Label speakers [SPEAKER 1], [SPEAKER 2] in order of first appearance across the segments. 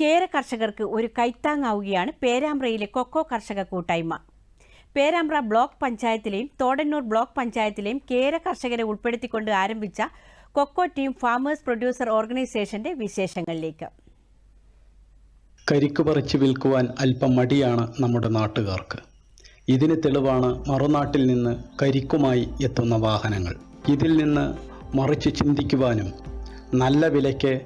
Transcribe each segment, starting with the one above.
[SPEAKER 1] കേര കർഷകർക്ക് ഒരു കൈത്താങ്ങാവുകയാണ് പേരാമ്പ്രയിലെ കൊക്കോ കർഷക കൂട്ടായ്മ. പേരാമ്പ്ര ബ്ലോക്ക് പഞ്ചായത്തിലെയും തോടന്നൂർ ബ്ലോക്ക് പഞ്ചായത്തിലെയും കേര കർഷകരെ ഉൾപ്പെടുത്തിക്കൊണ്ട് ആരംഭിച്ച കൊക്കോ ടീം ഫാമേഴ്സ് പ്രൊഡ്യൂസർ ഓർഗനൈസേഷന്റെ വിശേഷങ്ങളിലേക്ക്.
[SPEAKER 2] കരിക്ക് പറിച്ച് വിൽക്കുവാൻ അല്പം മടിയാണ് നമ്മുടെ നാട്ടുകാർക്ക്. ഇതിന് തെളിവാണ് മറുനാട്ടിൽ നിന്ന് കരിക്കുമായി എത്തുന്ന വാഹനങ്ങൾ. ഇതിൽ നിന്ന് മറിച്ച് ചിന്തിക്കുവാനും നല്ല വിലയ്ക്ക്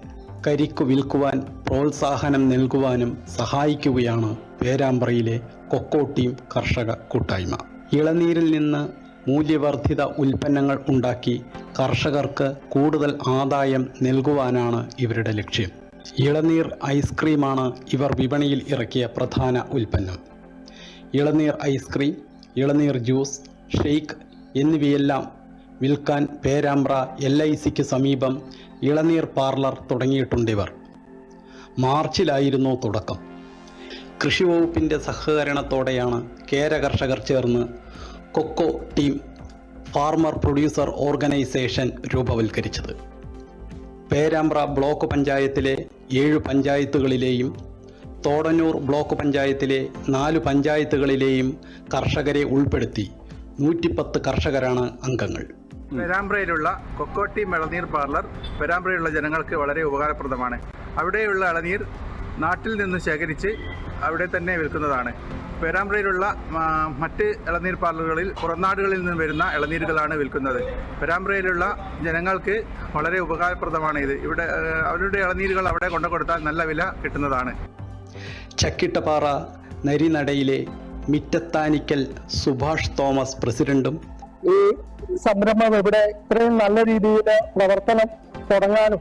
[SPEAKER 2] കരിക്കു വിൽക്കുവാൻ പ്രോത്സാഹനം നൽകുവാനും സഹായിക്കുകയാണ് പേരാമ്പ്രയിലെ കൊക്കോ ടീം കർഷക കൂട്ടായ്മ. ഇളനീരിൽ നിന്ന് മൂല്യവർദ്ധിത ഉൽപ്പന്നങ്ങൾ ഉണ്ടാക്കി കർഷകർക്ക് കൂടുതൽ ആദായം നൽകുവാനാണ് ഇവരുടെ ലക്ഷ്യം. ഇളനീർ ഐസ്ക്രീമാണ് ഇവർ വിപണിയിൽ ഇറക്കിയ പ്രധാന ഉൽപ്പന്നം. ഇളനീർ ഐസ്ക്രീം ഇളനീർ ജ്യൂസ് ഷെയ്ക്ക് എന്നിവയെല്ലാം വിൽക്കാൻ പേരാമ്പ്ര എൽ ഐ സിക്ക് സമീപം ഇളനീർ പാർലർ തുടങ്ങിയിട്ടുണ്ടിവർ മാർച്ചിലായിരുന്നു തുടക്കം. കൃഷി വകുപ്പിന്റെ സഹകരണത്തോടെയാണ് കേര കർഷകർ ചേർന്ന് coco team farmer producer organisation രൂപവൽക്കരിച്ചത്. Perambra block പഞ്ചായത്തിലെ ഏഴ് പഞ്ചായത്തുകളിലെയും തോടന്നൂർ ബ്ലോക്ക് പഞ്ചായത്തിലെ നാല് പഞ്ചായത്തുകളിലെയും കർഷകരെ ഉൾപ്പെടുത്തി നൂറ്റിപ്പത്ത് കർഷകരാണ് അംഗങ്ങൾ.
[SPEAKER 3] പെരാമ്പ്രയിലുള്ള കൊക്കോട്ടി ഇളനീർ പാർലർ പെരാമ്പ്രയിലുള്ള ജനങ്ങൾക്ക് വളരെ ഉപകാരപ്രദമാണ്. അവിടെയുള്ള ഇളനീർ നാട്ടിൽ നിന്ന് ശേഖരിച്ച് അവിടെ തന്നെ വിൽക്കുന്നതാണ്. പെരാമ്പ്രയിലുള്ള മറ്റ് ഇളനീർ പാർലറുകളിൽ പുറംനാടുകളിൽ നിന്ന് വരുന്ന ഇളനീരുകളാണ് വിൽക്കുന്നത്. പെരാമ്പ്രയിലുള്ള ജനങ്ങൾക്ക് വളരെ ഉപകാരപ്രദമാണ് ഇത്. ഇവിടെ അവരുടെ ഇളനീരുകൾ അവിടെ കൊണ്ടു കൊടുത്താൽ നല്ല വില കിട്ടുന്നതാണ്.
[SPEAKER 2] ചക്കിട്ടപ്പാറ നരിനടയിലെ മിറ്റത്താനിക്കൽ സുഭാഷ് തോമസ് പ്രസിഡന്റും
[SPEAKER 4] ഈ സംരംഭം ഇവിടെ ഇത്രയും നല്ല രീതിയിൽ പ്രവർത്തനം തുടങ്ങാനും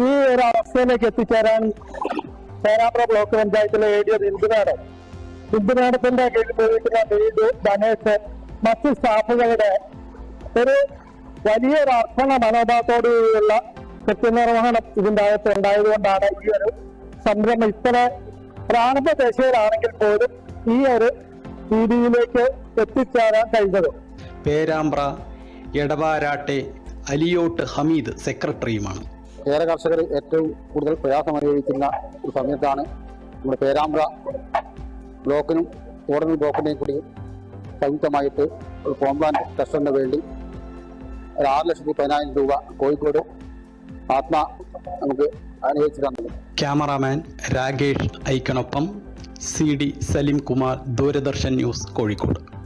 [SPEAKER 4] ഈ ഒരു അവസ്ഥയിലേക്ക് എത്തിച്ചേരാൻ പേരാമ്പ്ര ബ്ലോക്ക് പഞ്ചായത്തിലെ എ ഡി ബിന്ദുനാടത്തിന്റെ കീഴിൽ പ്രവർത്തിക്കുന്ന ബീജു ധനേഷ് മറ്റ് സ്റ്റാഫുകളുടെ ഒരു വലിയൊരു അർപ്പണ മനോഭാവത്തോടുകൂടിയുള്ള കൃത്യനിർവഹണം ഇതിന്റെ അകത്ത് ഉണ്ടായതുകൊണ്ടാണ് ഈ ഒരു സംരംഭം ഇത്ര പ്രാരംഭ ദശയിലാണെങ്കിൽ പോലും ഈ ഒരു രീതിയിലേക്ക് എത്തിച്ചേരാൻ കഴിഞ്ഞത്.
[SPEAKER 2] പേരാമ്പ്ര എടവാരാട്ടെ അലിയോട്ട് ഹമീദ് സെക്രട്ടറിയുമാണ്.
[SPEAKER 5] ഏറെ കർഷകർ ഏറ്റവും കൂടുതൽ പ്രയാസം അനുഭവിക്കുന്ന ഒരു സമയത്താണ് നമ്മുടെ പേരാമ്പ്ര ബ്ലോക്കിനും ഓർഡിനൽ ബ്ലോക്കിനെയും കൂടി സംയുക്തമായിട്ട് ഒരു കോംപ്ലാൻ ടെസ്റ്ററിന് വേണ്ടി ഒരു ആറ് ലക്ഷത്തി പതിനായിരം രൂപ കോഴിക്കോട് ആത്മ നമുക്ക് അനുവദിച്ചു തന്നത്
[SPEAKER 2] cameraman Rakesh ഐക്കണൊപ്പം C D Salim Kumar Doordarshan news Kozhikode.